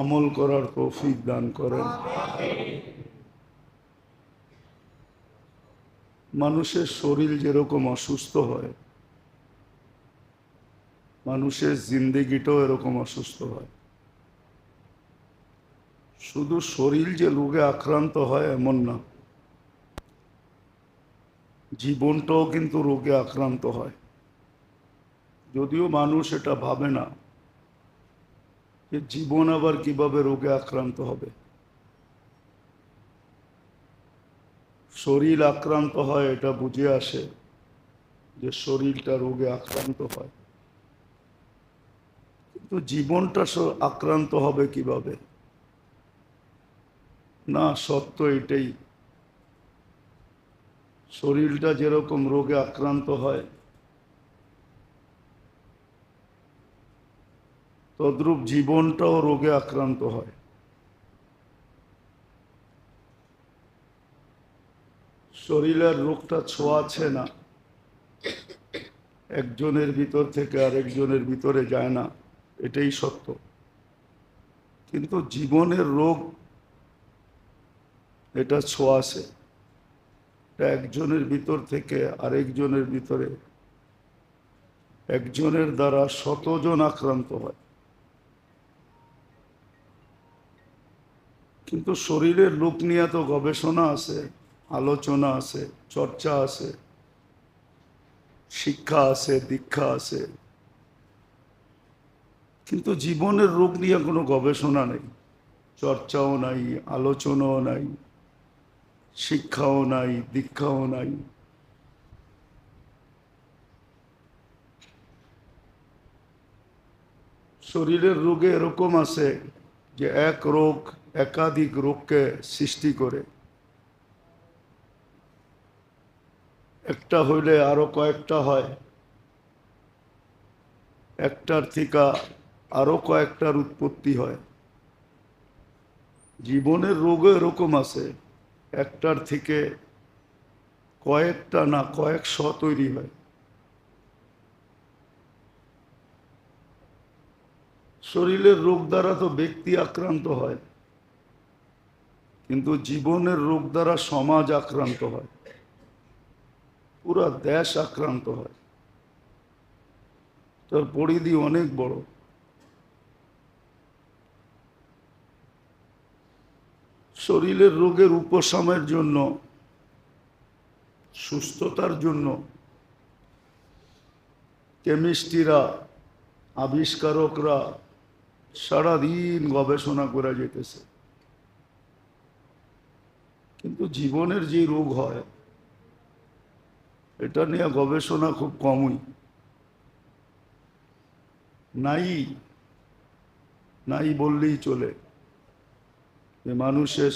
আমল করার তৌফিক দান করেন। মানুষের শরীর যেরকম অসুস্থ হয়, মানুষের জিন্দেগিটাও এরকম অসুস্থ হয়। শুধু শরীর যে রোগে আক্রান্ত হয় এমন না, জীবনটাও কিন্তু রোগে আক্রান্ত হয়। যদিও মানুষ এটা ভাবে না যে জীবন আবার কীভাবে রোগে আক্রান্ত হবে? শরীর আক্রান্ত হয়, এটা বুঝে আসে যে শরীরটা রোগে আক্রান্ত হয়। কিন্তু জীবনটা আক্রান্ত হবে কীভাবে? না, সত্য এটাই। শরীরটা যেরকম রোগে আক্রান্ত হয় তদ্রূপ জীবনটাও রোগে আক্রান্ত হয়। শরীরের রোগটা ছোঁয়াছে না। একজনের ভিতর থেকে আরেকজনের ভিতরে যায় না, এটাই সত্য। কিন্তু জীবনের রোগ এটা ছোঁয়াছে। এটা একজনের ভিতর থেকে আরেকজনের ভিতরে একজনের দ্বারা শতজন আক্রান্ত হয়। কিন্তু শরীরের রূপ নিয়ে তো গবেষণা আছে, আলোচনা আছে, চর্চা আছে, শিক্ষা আছে, দীক্ষা আছে। কিন্তু জীবনের রোগ নিয়ে কোনো গবেষণা নেই, চর্চাও নাই, আলোচনাও নাই, শিক্ষাও নাই, দীক্ষাও নাই। শরীরের রোগে এরকম আছে যে এক রোগ একাধিক রোগকে সৃষ্টি করে। একটা হইলে আরও কয়েকটা হয়। একটার থেকে আরও কয়েকটার উৎপত্তি হয়। জীবনের রোগও এরকম আছে, একটার থেকে কয়েকটা না কয়েকশ তৈরি হয়। শরীরের রোগ দ্বারা তো ব্যক্তি আক্রান্ত হয়। কিন্তু জীবনের রোগ দ্বারা সমাজ আক্রান্ত হয়। পুরা দেশ আক্রান্ত হয়। তার পরিধি অনেক বড়। শরীরের রোগের উপশমের জন্য, সুস্থতার জন্য কেমিস্ট্রিরা, আবিষ্কারকরা সারাদিন গবেষণা করে যেতেছে। কিন্তু জীবনের যে রোগ হয়, এটা নিয়ে গবেষণা খুব কমই। নাই নাই বললেই চলে যে মানুষের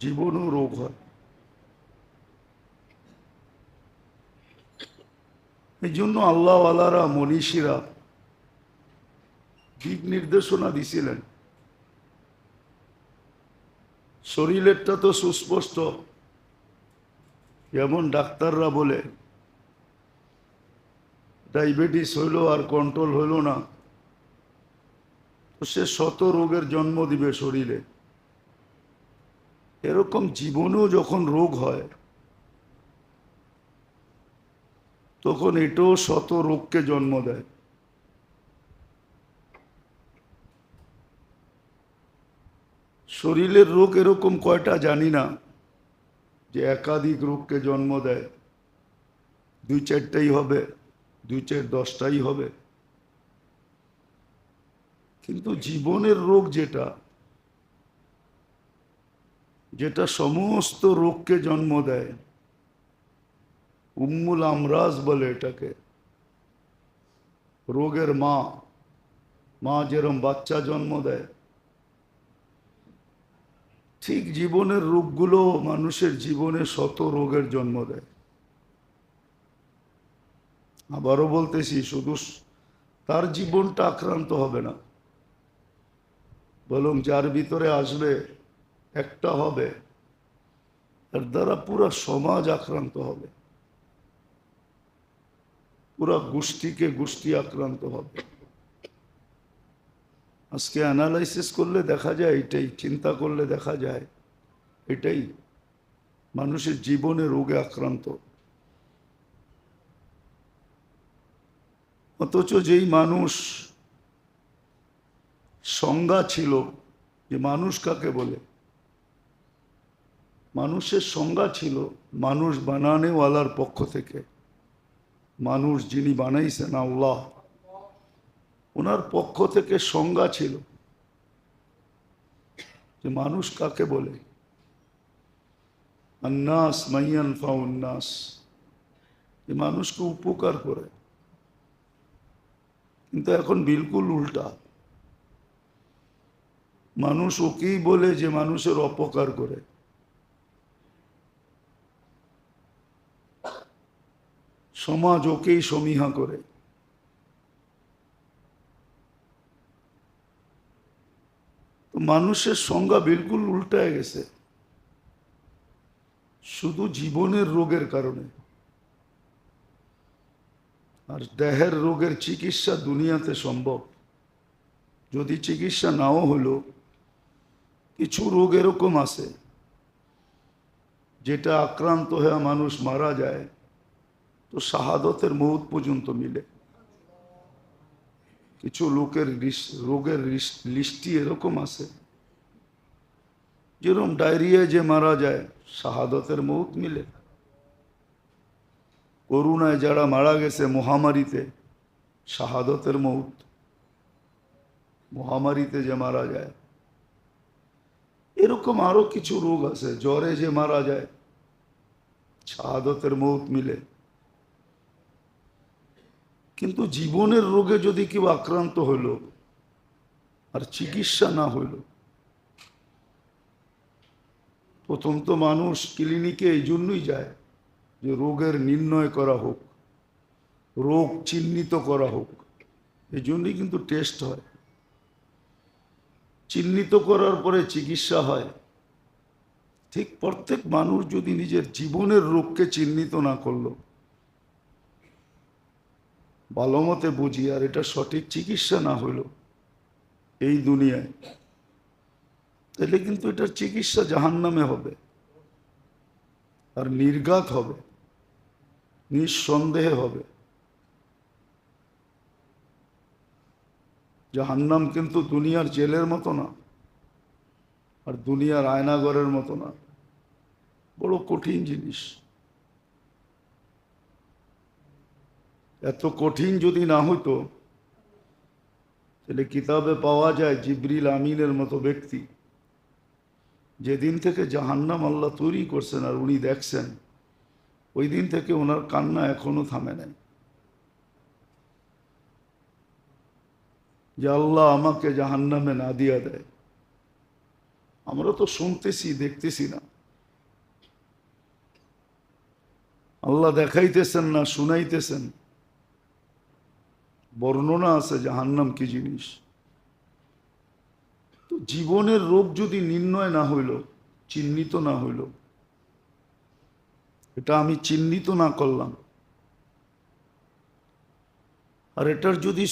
জীবনও রোগ হয়। এই জন্য আল্লাহওয়ালারা, মনীষীরা দিক নির্দেশনা দিছিলেন। শরীরেরটা তো সুস্পষ্ট। যেমন ডাক্তাররা বলে, ডায়াবেটিস হইল আর কন্ট্রোল হইল না। তো সে শত রোগের জন্ম দিবে শরীরে। এরকম জীবনেও যখন রোগ হয়, তখন এটাও শত রোগকে জন্ম দেয়। শরীরের রোগ এরকম কয়টা জানি না, যে একাধিক রোগকে জন্ম দেয়। দুই চারটাই হবে, দুই চার দশটাই হবে। কিন্তু জীবনের রোগ যেটা যেটা সমস্ত রোগকে জন্ম দেয়, উম্মুল আমরাজ বলে এটাকে। রোগের মা মা যেরম বাচ্চা জন্ম দেয় ঠিক জীবনের রোগগুলো মানুষের জীবনে শত রোগের জন্ম দেয়। আবারও বলতেছি, শুধু তার জীবনটা আক্রান্ত হবে না। বলুন যার ভিতরে আসবে, একটা হবে এর দ্বারা পুরো সমাজ আক্রান্ত হবে। পুরা গোষ্ঠীকে গোষ্ঠী আক্রান্ত হবে। আজকে অ্যানালাইসিস করলে দেখা যায়, এটাই চিন্তা করলে দেখা যায়, এটাই মানুষের জীবনে রোগে আক্রান্ত। অথচ যেই মানুষ সংজ্ঞা ছিল যে মানুষ কাকে বলে? মানুষের সংজ্ঞা ছিল মানুষ বানানেওয়ালার পক্ষ থেকে। মানুষ যিনি বানাইছেন আল্লাহ ওনার পক্ষ থেকে সংজ্ঞা ছিল যে মানুষ কাকে বলে? আন্নাস, মাইয়ান ফাউন্নাস যে মানুষকে উপকার করে। কিন্তু এখন বিলকুল উল্টা। মানুষ ওকেই বলে যে মানুষের অপকার করে। সমাজ ওকেই সমীহা করে। মানুষের সংজ্ঞা বিলকুল উল্টায় গেছে। শুধু জীবনের রোগের কারণে। আর দেহের রোগের চিকিৎসা দুনিয়াতে সম্ভব। যদি চিকিৎসা নাও হলো, কিছু রোগ এরকম আছে, যেটা আক্রান্ত হয়ে মানুষ মারা যায়, তো শাহাদতের মৌত পর্যন্ত মিলে। কিছু লোকের রোগের লিস- লিস্টি এরকম আছে। যেরকম ডায়রিয়া যে মারা যায়, শাহাদতের মৌত মিলে। করুণায় যারা মারা গেছে মহামারীতে, শাহাদতের মৌত। মহামারীতে যে মারা যায়। এরকম আরও কিছু রোগ আছে, জ্বরে যে মারা যায়, শাহাদতের মৌত মিলে। কিন্তু জীবনের রোগে যদি কেউ আক্রান্ত হইল, আর চিকিৎসা না হইল, প্রথম তো মানুষ ক্লিনিকে এই জন্যই যায় যে রোগের নির্ণয় করা হোক, রোগ চিহ্নিত করা হোক, এই জন্যই কিন্তু টেস্ট হয়। চিহ্নিত করার পরে চিকিৎসা হয়। ঠিক প্রত্যেক মানুষ যদি নিজের জীবনের রোগকে চিহ্নিত না করল ভালো মতে বুঝি, আর এটা সঠিক চিকিৎসা না হইল এই দুনিয়ায়। তাহলে কিন্তু এটার চিকিৎসা জাহান নামে হবে, আর নির্ঘাত হবে, নিঃসন্দেহে হবে। জাহান্নাম কিন্তু দুনিয়ার জেলের মতো না, আর দুনিয়ার আয়নাগরের মতো না। বড় কঠিন জিনিস। এত কঠিন যদি না হতো তাহলে কিতাবে পাওয়া যায় জিবরিল আমিনের মতো ব্যক্তি। যেদিন থেকে জাহান্নাম আল্লাহ তৈরি করছেন আর উনি দেখছেন, ওই দিন থেকে ওনার কান্না এখনও থামে নাই। যে আল্লাহ আমাকে জাহান্নামে না দিয়া দেয়। আমরা তো শুনতেছি, দেখতেছি না। আল্লাহ দেখাইতেছেন না, শুনাইতেছেন। বর্ণনা আছে জাহান্নাম কি জিনিস? তো জীবনের রোগ যদি নির্ণয় না হইল, চিহ্নিত না হইল, এটা আমি চিহ্নিত না করলাম, আর এটার যদি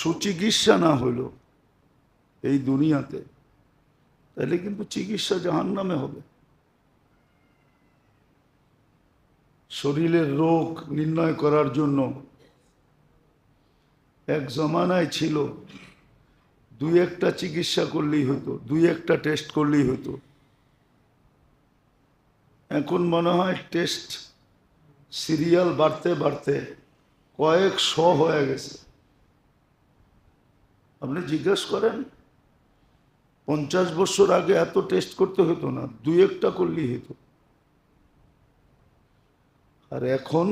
সুচিকিৎসা না হইল এই দুনিয়াতে, তাহলে কিন্তু চিকিৎসা জাহান্নামে হবে। শরীরের রোগ নির্ণয় করার জন্য এক জমানায় ছিল। দুই একটা চিকিৎসা করলেই হতো, দুই একটা টেস্ট করলেই হতো। এখন মনে হয় টেস্ট সিরিয়াল বাড়তে বাড়তে কয়েক শ হয়ে গেছে। আপনি জিজ্ঞেস করেন, পঞ্চাশ বছর আগে এত টেস্ট করতে হতো না, দুই একটা করলেই হতো। আর এখন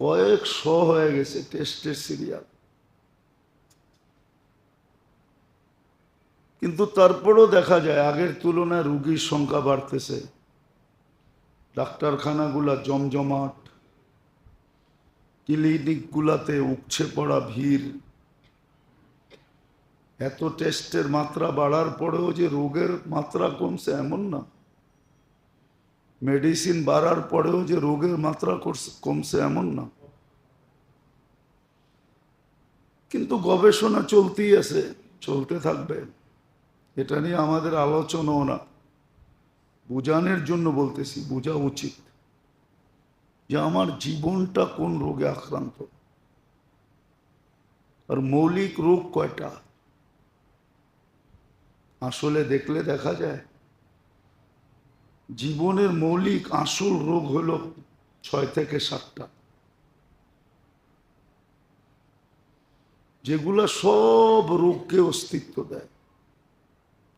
কয়েক শ হয়ে গেছে টেস্টের সিরিয়াল। কিন্তু তারপরও দেখা যায়, আগের তুলনায় রুগীর সংখ্যা বাড়তেছে। ডাক্তারখানাগুলা জমজমাট, ক্লিনিকগুলাতে উপছে পড়া ভিড়। এত টেস্টের মাত্রা বাড়ার পরেও যে রোগের মাত্রা কমছে এমন না। মেডিসিন বাড়ার পরেও যে রোগের মাত্রা কমছে এমন না। কিন্তু গবেষণা চলতেই আছে, চলতে থাকবে। এটা নিয়ে আমাদের আলোচনাও না। বোঝানোর জন্য বলতেছি, বোঝা উচিত যে আমার জীবনটা কোন রোগে আক্রান্ত। আর মৌলিক রোগ কয়টা? আসলে দেখলে দেখা যায়, জীবনের মৌলিক আসল রোগ হল ছয় থেকে সাতটা। যেগুলা সব রোগকে অস্তিত্ব দেয়।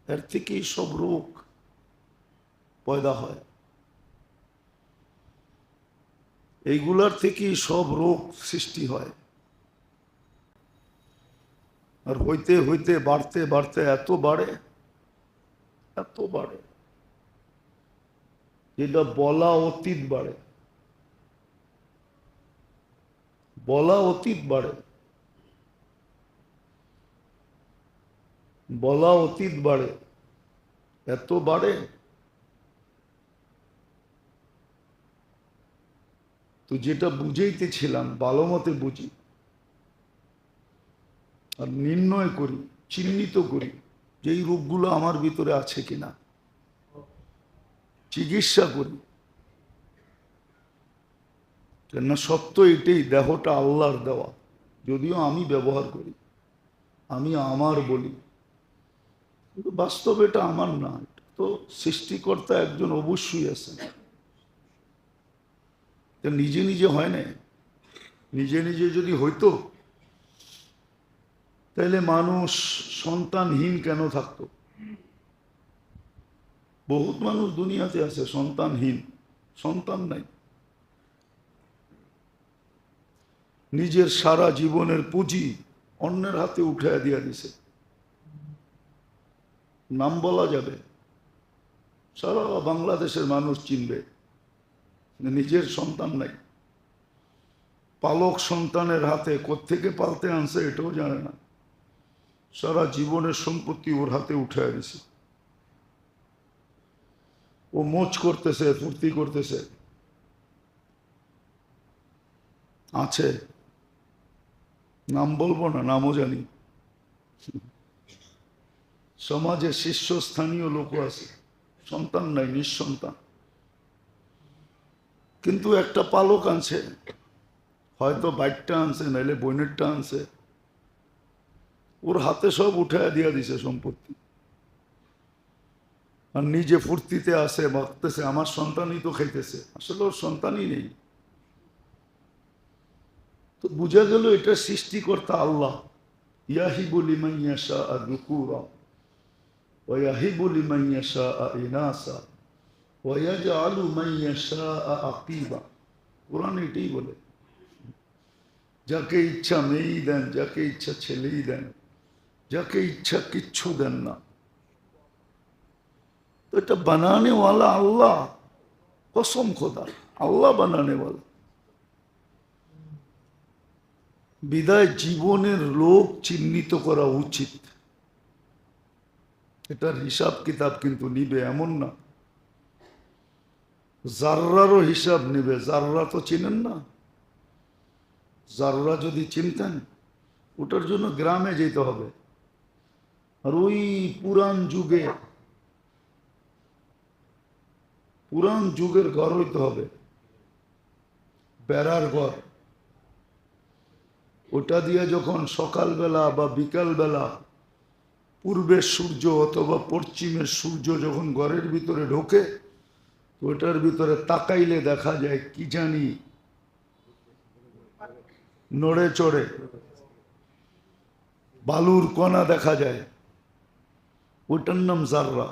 এর থেকেই সব রোগ পয়দা হয়। এইগুলার থেকেই সব রোগ সৃষ্টি হয়। আর হইতে হইতে, বাড়তে বাড়তে এত বাড়ে এত বাড়ে। যেটা বলা অতীত বাড়ে। বলা অতীত বাড়ে। বলা অতীত বাড়ে, এত বাড়ে। তো যেটা বুঝাইতেছিলাম ভালো মতে বুঝি, আর নির্ণয় করি, চিহ্নিত করি যে এই রোগগুলো আমার ভিতরে আছে কিনা। চিকিৎসা করি। কেননা সত্য এটাই, দেহটা আল্লাহর দেওয়া। যদিও আমি ব্যবহার করি, আমি আমার বলি। কিন্তু বাস্তবে এটা আমার না। তো সৃষ্টিকর্তা একজন অবশ্যই আছেন। নিজে নিজে হয় না নিজে নিজে যদি হইতো তাহলে মানুষ সন্তানহীন কেন থাকতো? বহুত মানুষ দুনিয়াতে আছে সন্তানহীন। সন্তান নাই। নিজের সারা জীবনের পুঁজি অন্যের হাতে উঠে দিয়া দিছে। নাম বলা যাবে। সারা বাংলাদেশের মানুষ চিনবে। নিজের সন্তান নাই। পালক সন্তানের হাতে কোত্থেকে পালতে আনছে এটাও জানে না। সারা জীবনের সম্পত্তি ওর হাতে উঠে দিছে ও মোচ করতেছে, ফুর্তি করতেছে। আছে। নাম বলব না, নামও জানি। সমাজে শীর্ষস্থানীয় লোক আছে। সন্তান নাই, নিঃসন্তান। কিন্তু একটা পালক আনছে। হয়তো বাইকটা আনছে, নাইলে বইনেরটা আনছে। ওর হাতে সব উঠে দিয়া দিছে সম্পত্তি। আর নিজে ফুর্তিতে আসে ভাবতেছে, আমার সন্তানই তো খাইতেছে। আসলে ওর সন্তানই নেই। তো বোঝা গেল এটা সৃষ্টিকর্তা আল্লাহ। ইয়াহিবু লিমান ইয়াশা আর রুকুরা ওয়াহিবু লিমান ইয়াশা ইনাসা ওয়াজআলু মান ইয়াশা আকিবা কোরআন এটাই বলে যাকে ইচ্ছা মেয়েই দেন যাকে ইচ্ছা ছেলেই দেন যাকে ইচ্ছা কিচ্ছু দেন না তো এটা বানানে ওয়ালা আল্লাহ কসম খোদা আল্লাহ বানানে ওয়ালা বিদায় জীবনের লোক চিহ্নিত করা উচিত। এটার হিসাব কিতাব কিন্তু নিবে এমন না। জাররারও হিসাব নেবে জাররা তো চিনেন না। জাররা যদি চিনতেন, ওটার জন্য গ্রামে যেতে হবে। আর ওই পুরান যুগে পুরান যুগের ঘর হইতে হবে। বেড়ার ঘর। ওটা দিয়ে যখন সকালবেলা বা বিকালবেলা পূর্বের সূর্য অথবা পশ্চিমের সূর্য যখন ঘরের ভিতরে ঢোকে, ওটার ভিতরে তাকাইলে দেখা যায় কি জানি নড়ে চড়ে বালুর কণা দেখা যায়। ওটার নাম জাররা।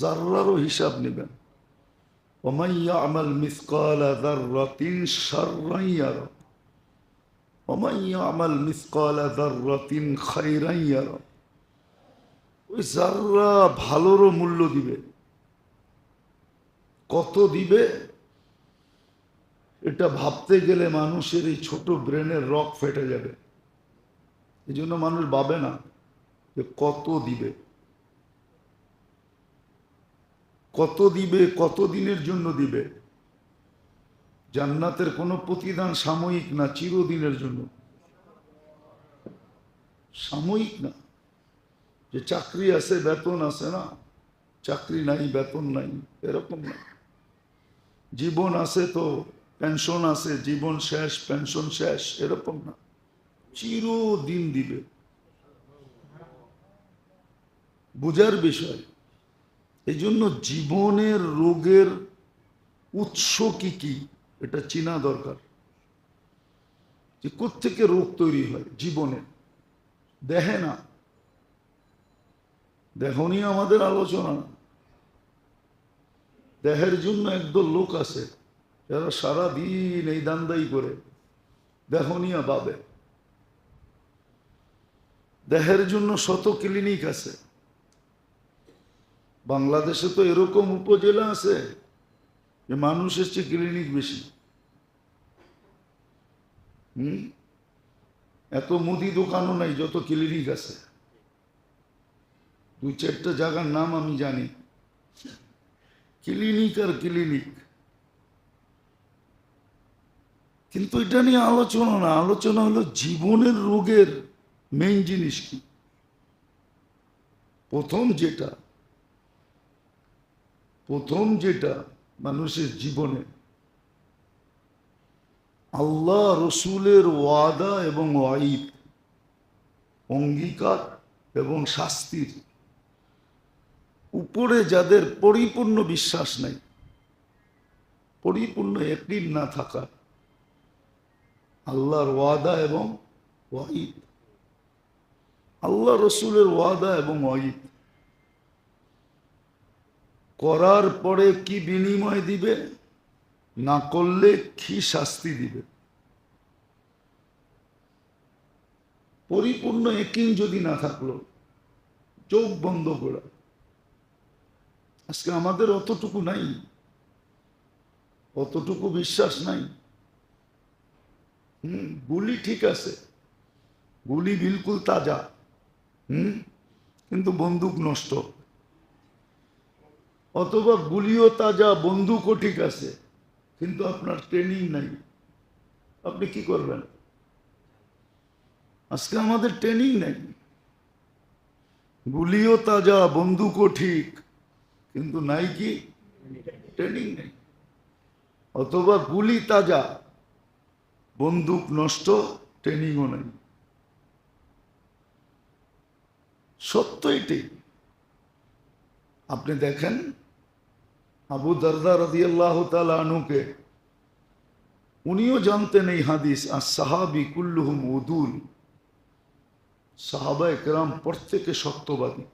জাররারও হিসাব নেবেন। ওমাইয়া আমাল মিসকাল জাররাতিন শাররান ইয়ারা। ওমাইয়া আমাল মিসকাল জাররাতিন খাইরান ইয়ারা। ওই জাররা ভালোরও মূল্য দিবে, কত দিবে, এটা ভাবতে গেলে মানুষের এই ছোট ব্রেনের রক ফেটে যাবে। এই জন্য মানুষ ভাবে না যে কত দিবে। কত দিবে, কত দিনের জন্য দিবে। জান্নাতের কোনো প্রতিদান সাময়িক না, চিরদিনের জন্য। সাময়িক না। যে চাকরি আছে, বেতন আছে না? চাকরি নাই, বেতন নাই, এরকম না জীবন আছে তো পেনশন আছে, জীবন শেষ পেনশন শেষ, এরকম না। চিরদিন দিবে। বোঝার বিষয় এই জন্য জীবনের রোগের উৎস কি কি, এটা চেনা দরকার। যে কোত্থেকে রোগ তৈরি হয়, জীবনে। দেহে না দেখনি আমাদের আলোচনা। দেহের জন্য একদল লোক আছে, যারা সারা দিন এই দান্দাই করে। দেখনিয়া পাবে দেহের জন্য শত ক্লিনিক আছে। বাংলাদেশে তো এরকম উপজেলা আছে যে মানুষের চেয়ে ক্লিনিক বেশি। হুম? এত মুদি দোকানও নাই, যত ক্লিনিক আছে। দুই চারটা জায়গার নাম আমি জানি। ক্লিনিক আর ক্লিনিক। কিন্তু এটা নিয়ে আলোচনা না, আলোচনা হলো জীবনের রোগের মেইন জিনিস কি? প্রথম যেটা প্রথম যেটা মানুষের জীবনে, আল্লাহ রসুলের ওয়াদা এবং ওয়াইদ, অঙ্গীকার এবং শাস্তির উপরে যাদের পরিপূর্ণ বিশ্বাস নেই, পরিপূর্ণ একদিন না থাকা, আল্লাহর ওয়াদা এবং ওয়াইদ আল্লাহ রসুলের ওয়াদা এবং ওয়াইদ করার পরে কি বিনিময় দিবে, না করলে কি শাস্তি দিবে? পরিপূর্ণ একিন যদি না থাকল, চোখ বন্ধ করা। আজকে আমাদের অতটুকু নাই। অতটুকু বিশ্বাস নাই। হুম, গুলি ঠিক আছে। গুলি বিলকুল তাজা। হুম, কিন্তু বন্দুক নষ্ট। অথবা গুলিও তাজা, বন্দুকও ঠিক আছে, কিন্তু আপনার ট্রেনিং নাই। আপনি কি করবেন? আজকে আমাদের ট্রেনিং নেই। গুলিও তাজা, বন্দুকও ঠিক। কিন্তু নাই কি ট্রেনিং নেই। অথবা গুলি তাজা, বন্দুক নষ্ট, ট্রেনিংও নেই। সত্য এটাই। আপনি দেখেন, আবু দরদা রদি আল্লাহ আনুকে উনিও জানতেন এই হাদিস আর সাহাবি কুল্লুহুম উদুল। সাহাবা একরাম প্রত্যেকে সত্যবাদী।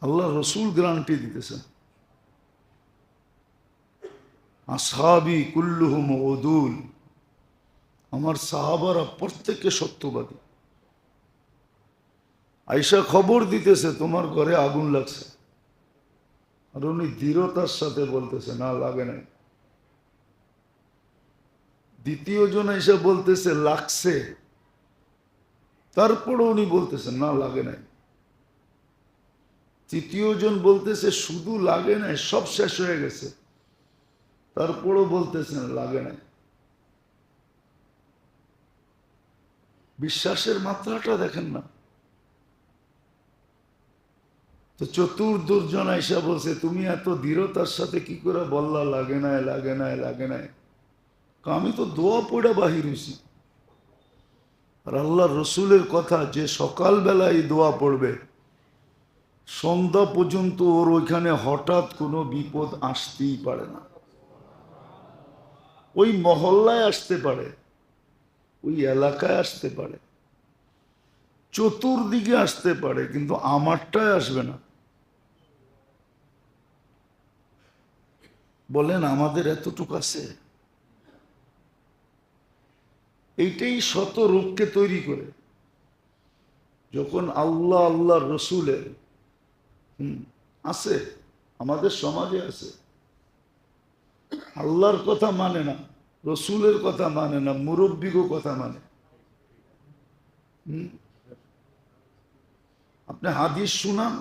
আল্লাহ রসুল গ্যারান্টি দিতেছেন। আসহাবি কুল্লুহুম ওদুল। আমার সাহাবারা প্রত্যেকে সত্যবাদী। আইসা খবর দিতেছে, তোমার ঘরে আগুন লাগছে। আর উনি দৃঢ়তার সাথে বলতেছে, না, লাগে নাই। দ্বিতীয় জন এসে বলতেছে, লাগছে। তারপরে উনি বলতেছেন, না, লাগে নাই। তৃতীয় জন বলতেছে, শুধু লাগে নাই, সব শেষ হয়ে গেছে। তারপরও বলতেছেন লাগে নাই। বিশ্বাসের মাত্রাটা দেখেন না। তো চতুর্দুর্জন আইসা বলছে, তুমি এত দৃঢ়তার সাথে কি করে বললা, লাগে নাই লাগে নাই লাগে নাই? আমি তো দোয়া পড়ে বাহির হয়েছি আর আল্লাহ রসুলের কথা, যে সকালবেলা এই দোয়া পড়বে সন্ধ্যা পর্যন্ত ওর ওইখানে হঠাৎ কোনো বিপদ আসতেই পারে না। ওই মহল্লায় আসতে পারে, ওই এলাকায় আসতে পারে, চতুর্দিকে আসতে পারে, কিন্তু আমারটায় আসবে না। বলেন, আমাদের এতটুকু আছে? এইটাই শত রূপকে তৈরি করে। যখন আল্লাহ আল্লাহ রসুলের আছে, আমাদের সমাজে আছে। আল্লাহর কথা মানে না, রসুলের কথা মানে না, মুরব্বিগো কথা মানে। আপনি হাদিস শুনান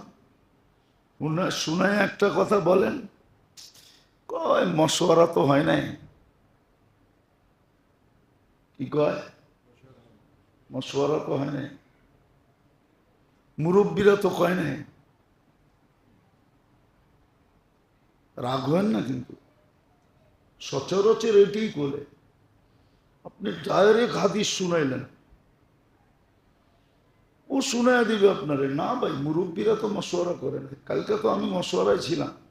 শুনায় একটা কথা বলেন, কয়, মশওয়ারা তো হয় নাই। কি কয়? মশওয়ারা তো হয় নাই। মুরব্বীরা তো কয় না রাগ হয় না কিন্তু। সচরাচর এটাই করে। আপনি ডাইরেক্ট হাদিস শুনাইলেন। ও শুনাই দিবে আপনারে। না ভাই, মুরব্বীরা তো মশওয়ারা করে না কালকে তো আমি মশওয়ারায় ছিলাম।